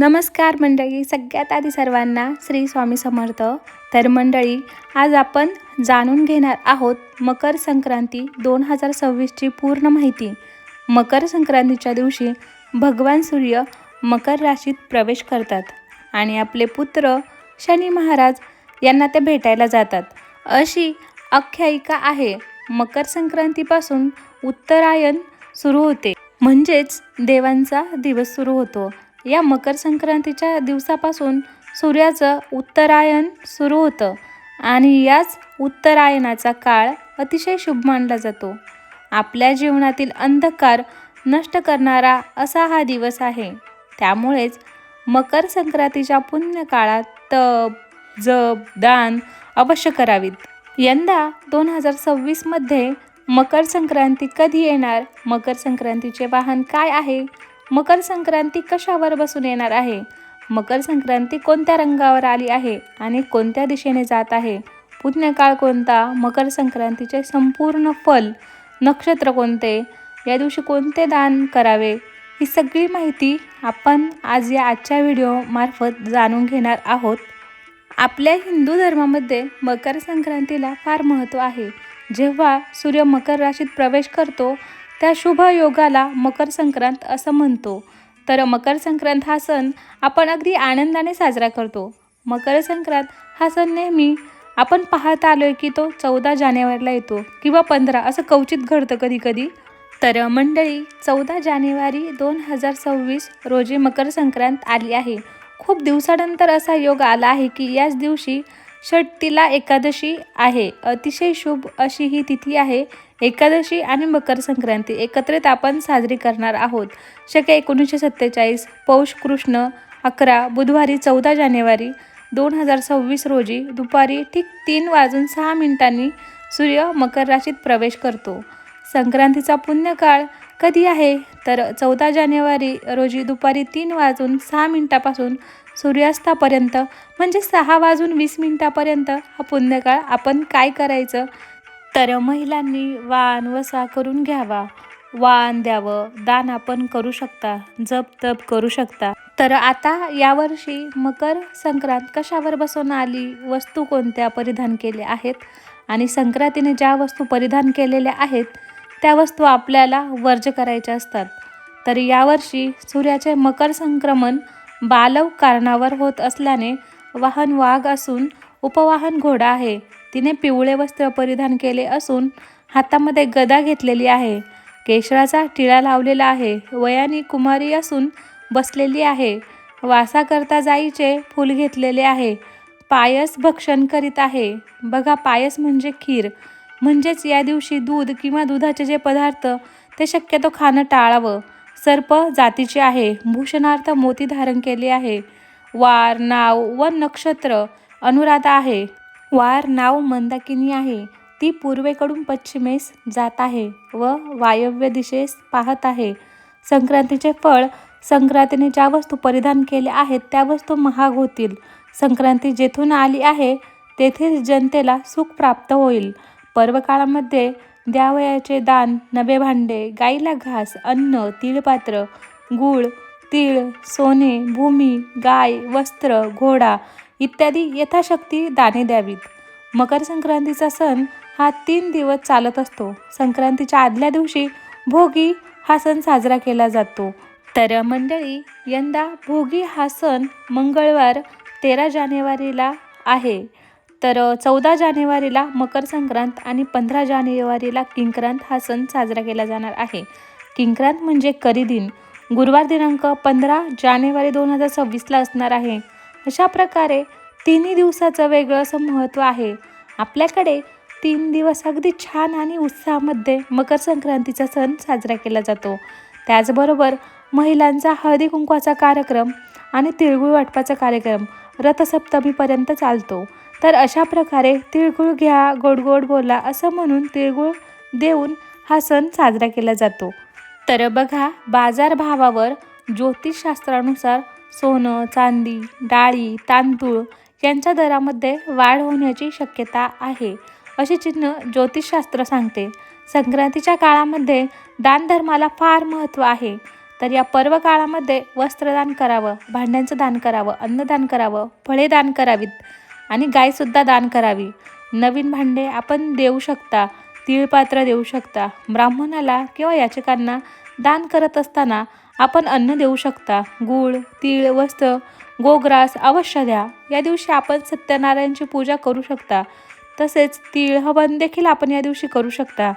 नमस्कार मंडळी सगळ्यात आधी सर्वांना श्री स्वामी समर्थ. तर मंडळी आज आपण जाणून घेणार आहोत मकर संक्रांती दोन हजार सव्वीसची पूर्ण माहिती. मकर संक्रांतीच्या दिवशी भगवान सूर्य मकर राशीत प्रवेश करतात आणि आपले पुत्र शनी महाराज यांना ते भेटायला जातात. अशी आख्यायिका आहे मकर संक्रांतीपासून उत्तरायण सुरू होते. म्हणजेच देवांचा दिवस सुरू होतो. या मकर संक्रांतीच्या दिवसापासून सूर्याचं उत्तरायण सुरू होतं आणि याच उत्तरायणाचा काळ अतिशय शुभ मानला जातो. आपल्या जीवनातील अंधकार नष्ट करणारा असा हा दिवस आहे. त्यामुळेच मकर संक्रांतीच्या पुण्य काळात तप जप दान अवश्य करावीत. यंदा दोन हजार सव्वीसमध्ये मकर संक्रांती कधी येणार? मकर संक्रांतीचे वाहन काय आहे? मकर संक्रांती कशावर बसून येणार आहे? मकर संक्रांती कोणत्या रंगावर आली आहे आणि कोणत्या दिशेने जात आहे? पुण्यकाळ कोणता? मकर संक्रांतीचे संपूर्ण फल नक्षत्र कोणते? या दिवशी कोणते दान करावे? ही सगळी माहिती आपण आज या आजच्या व्हिडिओमार्फत जाणून घेणार आहोत. आपल्या हिंदू धर्मामध्ये मकर संक्रांतीला फार महत्त्व आहे. जेव्हा सूर्य मकर राशीत प्रवेश करतो त्या शुभ योगाला मकर संक्रांत असं म्हणतो. तर मकर संक्रांत हा सण आपण अगदी आनंदाने साजरा करतो. मकर संक्रांत हा सण नेहमी आपण पाहत आलो आहे की तो चौदा जानेवारीला येतो किंवा पंधरा असं कवचित घडतं कधी कधी तर मंडळी चौदा जानेवारी दोन हजार सव्वीस रोजी मकर संक्रांत आली आहे. खूप दिवसानंतर असा योग आला आहे की याच दिवशी षटतीला एकादशी आहे. अतिशय शुभ अशी ही तिथी आहे. एकादशी आणि मकर संक्रांती एकत्रित आपण साजरी करणार आहोत. शके एकोणीसशे सत्तेचाळीस पौष कृष्ण अकरा बुधवारी चौदा जानेवारी दोन हजार सव्वीस रोजी दुपारी ठीक तीन वाजून सहा मिनिटांनी सूर्य मकर राशीत प्रवेश करतो. संक्रांतीचा पुण्यकाळ कधी आहे? तर चौदा जानेवारी रोजी दुपारी तीन वाजून सहा मिनिटापासून सूर्यास्तापर्यंत म्हणजे सहा वाजून वीस मिनिटापर्यंत हा पुण्यकाळ आपण काय करायचं? तर महिलांनी वाण वसा करून घ्यावा. वाण द्यावं दान आपण करू शकता जप तप करू शकता. तर आता यावर्षी मकर संक्रांत कशावर बसून आली? वस्तू कोणत्या परिधान केल्या आहेत? आणि संक्रांतीने ज्या वस्तू परिधान केलेल्या आहेत त्या वस्तू आपल्याला वर्ज करायच्या असतात. तर यावर्षी सूर्याचे मकर संक्रमण बालव कारणावर होत असल्याने वाहन वाघ असून उपवाहन घोडा आहे. तिने पिवळे वस्त्र परिधान केले असून हातामध्ये गदा घेतलेली आहे. केशराचा टिळा लावलेला आहे. वयाने कुमारी असून बसलेली आहे. वासाकरता जाईचे फूल घेतलेले आहे. पायस भक्षण करीत आहे. बघा पायस म्हणजे खीर. म्हणजेच या दिवशी दूध किंवा दुधाचे जे पदार्थ ते शक्यतो खाणं टाळावं. सर्प जातीचे आहे. भूषणार्थ मोती धारण केले आहे. वार नाव व नक्षत्र अनुराधा आहे. वार नाव मंदाकिनी आहे. ती पूर्वेकडून पश्चिमेस जात आहे व वायव्य दिशेस पाहत आहे. संक्रांतीचे फळ संक्रांतीने ज्या वस्तू परिधान केल्या आहेत त्या वस्तू महाग होतील. संक्रांती जेथून आली आहे तेथील जनतेला सुख प्राप्त होईल. पर्वकाळामध्ये द्यावयाचे दान नवे भांडे गाईला घास अन्न तिळपात्र गूळ तीळ सोने भूमी गाय वस्त्र घोडा इत्यादी यथाशक्ती दाने द्यावीत. मकर संक्रांतीचा सण हा तीन दिवस चालत असतो. संक्रांतीच्या आदल्या दिवशी भोगी हा सण साजरा केला जातो. तर मंडळी यंदा भोगी हा सण मंगळवार तेरा जानेवारीला आहे. तर चौदा जानेवारीला मकर संक्रांत आणि पंधरा जानेवारीला किंक्रांत हा सण साजरा केला जाणार आहे. किंक्रांत म्हणजे करिदिन गुरुवार दिनांक पंधरा जानेवारी दोन हजार सव्वीसला असणार आहे. अशा प्रकारे तिन्ही दिवसाचं वेगळं असं महत्त्व आहे. आपल्याकडे तीन दिवस अगदी छान आणि उत्साहामध्ये मकर संक्रांतीचा सण साजरा केला जातो. त्याचबरोबर महिलांचा हळदी कुंकवाचा कार्यक्रम आणि तिळगुळ वाटपाचा कार्यक्रम रथसप्तमीपर्यंत चालतो. तर अशा प्रकारे तिळगुळ घ्या गोड गोड बोला असं म्हणून तिळगुळ देऊन हा सण साजरा केला जातो. तर बघा बाजारभावावर ज्योतिषशास्त्रानुसार सोनं चांदी डाळी तांदूळ यांच्या दरामध्ये वाढ होण्याची शक्यता आहे असे चिन्ह ज्योतिषशास्त्र सांगते. संक्रांतीच्या काळामध्ये दानधर्माला फार महत्त्व आहे. तर या पर्व काळामध्ये वस्त्रदान करावं भांड्यांचं दान करावं अन्नदान करावं फळे दान करावीत. आणि गायसुद्धा दान करावी. नवीन भांडे आपण देऊ शकता तिळपात्र देऊ शकता ब्राह्मणाला किंवा याचकांना दान करत असताना आपण अन्न देऊ शकता. गूळ तीळ वस्त्र गोग्रास अवश्य द्या. या दिवशी आपण सत्यनारायणची पूजा करू शकता. तसेच तीळ हवन देखील आपण या दिवशी करू शकता.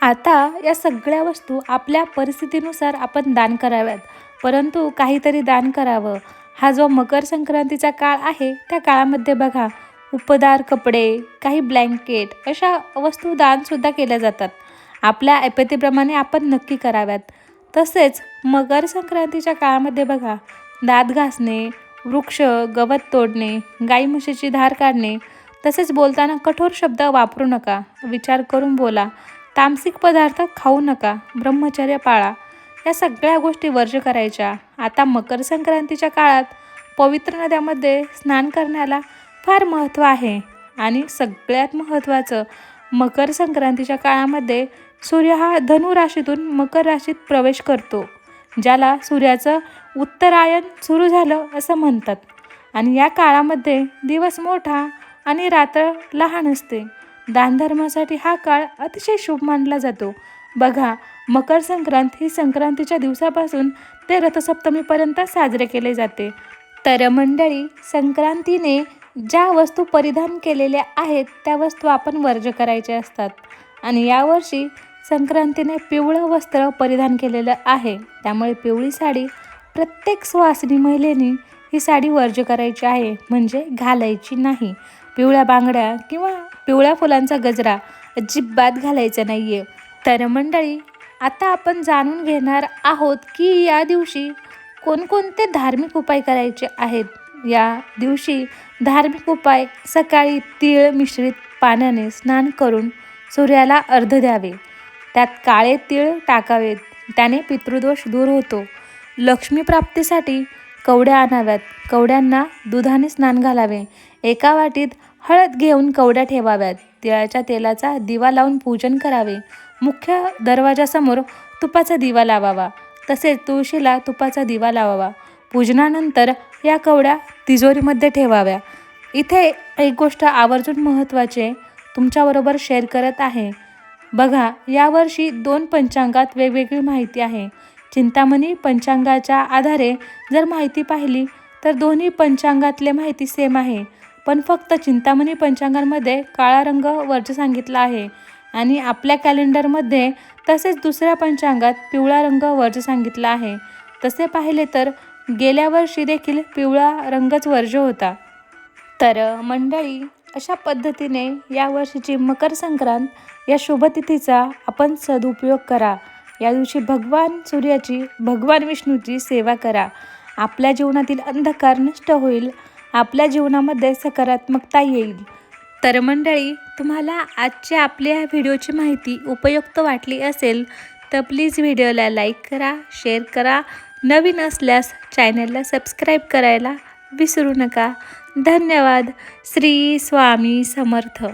आता या सगळ्या वस्तू आपल्या परिस्थितीनुसार आपण दान कराव्यात. परंतु काहीतरी दान करावं. हा जो मकर संक्रांतीचा काळ आहे त्या काळामध्ये बघा उपदार कपडे काही ब्लँकेट अशा वस्तू दानसुद्धा केल्या जातात. आपल्या ऐपतीप्रमाणे आपण नक्की कराव्यात. तसेच मकर संक्रांतीच्या काळामध्ये बघा दात घासणे वृक्ष गवत तोडणे गाई म्हशीची धार काढणे तसेच बोलताना कठोर शब्द वापरू नका विचार करून बोला तामसिक पदार्थ खाऊ नका ब्रह्मचर्य पाळा या सगळ्या गोष्टी वर्ज करायच्या. आता मकर संक्रांतीच्या काळात पवित्र नद्यामध्ये स्नान करण्याला फार महत्त्व आहे. आणि सगळ्यात महत्त्वाचं मकर संक्रांतीच्या काळामध्ये सूर्य हा धनु राशीतून मकर राशीत प्रवेश करतो ज्याला सूर्याचं उत्तरायण सुरू झालं असं म्हणतात. आणि या काळामध्ये दिवस मोठा आणि रात्र लहान असते. दानधर्मासाठी हा काळ अतिशय शुभ मानला जातो. बघा मकर संक्रांत ही संक्रांतीच्या दिवसापासून ते रथसप्तमीपर्यंत साजरे केले जाते. तर मंडळी संक्रांतीने ज्या वस्तू परिधान केलेल्या आहेत त्या वस्तू आपण वर्ज करायच्या असतात. आणि यावर्षी संक्रांतीने पिवळं वस्त्र परिधान केलेलं आहे. त्यामुळे पिवळी साडी प्रत्येक सुवासिनी महिलेने ही साडी वर्ज करायची आहे. म्हणजे घालायची नाही. पिवळ्या बांगड्या किंवा पिवळ्या फुलांचा गजरा अजिबात घालायचा नाही आहे तर मंडळी आता आपण जाणून घेणार आहोत की या दिवशी कोणकोणते धार्मिक उपाय करायचे आहेत? या दिवशी धार्मिक उपाय सकाळी तीळ मिश्रित पाण्याने स्नान करून सूर्याला अर्ध द्यावे. त्यात काळे तीळ टाकावेत. त्याने पितृदोष दूर होतो. लक्ष्मी प्राप्तीसाठी कवड्या आणाव्यात. कवड्यांना दुधाने स्नान घालावे. एका वाटीत हळद घेऊन कवड्या ठेवाव्यात. तिळाच्या तेलाचा दिवा लावून पूजन करावे. मुख्य दरवाजासमोर तुपाचा दिवा लावावा. तसेच तुळशीला तुपाचा दिवा लावावा. पूजनानंतर या कवड्या तिजोरीमध्ये ठेवाव्या. इथे एक गोष्ट आवर्जून महत्त्वाचे तुमच्याबरोबर शेअर करत आहे. बघा यावर्षी दोन पंचांगात वेगवेगळी माहिती आहे. चिंतामणी पंचांगाच्या आधारे जर माहिती पाहिली तर दोन्ही पंचांगातले माहिती सेम आहे. पण फक्त चिंतामणी पंचांगांमध्ये काळा रंग वर्ज सांगितला आहे. आणि आपल्या कॅलेंडरमध्ये तसेच दुसऱ्या पंचांगात पिवळा रंग वर्ज सांगितला आहे. तसे पाहिले तर गेल्या वर्षी देखील पिवळा रंगच वर्ज होता. तर मंडळी अशा पद्धतीने या वर्षीची मकर संक्रांत या शुभतिथीचा आपण सदुपयोग करा. या दिवशी भगवान सूर्याची भगवान विष्णूची सेवा करा. आपल्या जीवनातील अंधकार नष्ट होईल. आपल्या जीवनामध्ये सकारात्मकता येईल. तर मंडळी तुम्हाला आजच्या आपल्या व्हिडिओची माहिती उपयुक्त वाटली असेल तर प्लीज व्हिडिओला लाईक करा शेअर करा. नवीन असल्यास चॅनलला सबस्क्राईब करायला विसरू नका. धन्यवाद. श्री स्वामी समर्थ.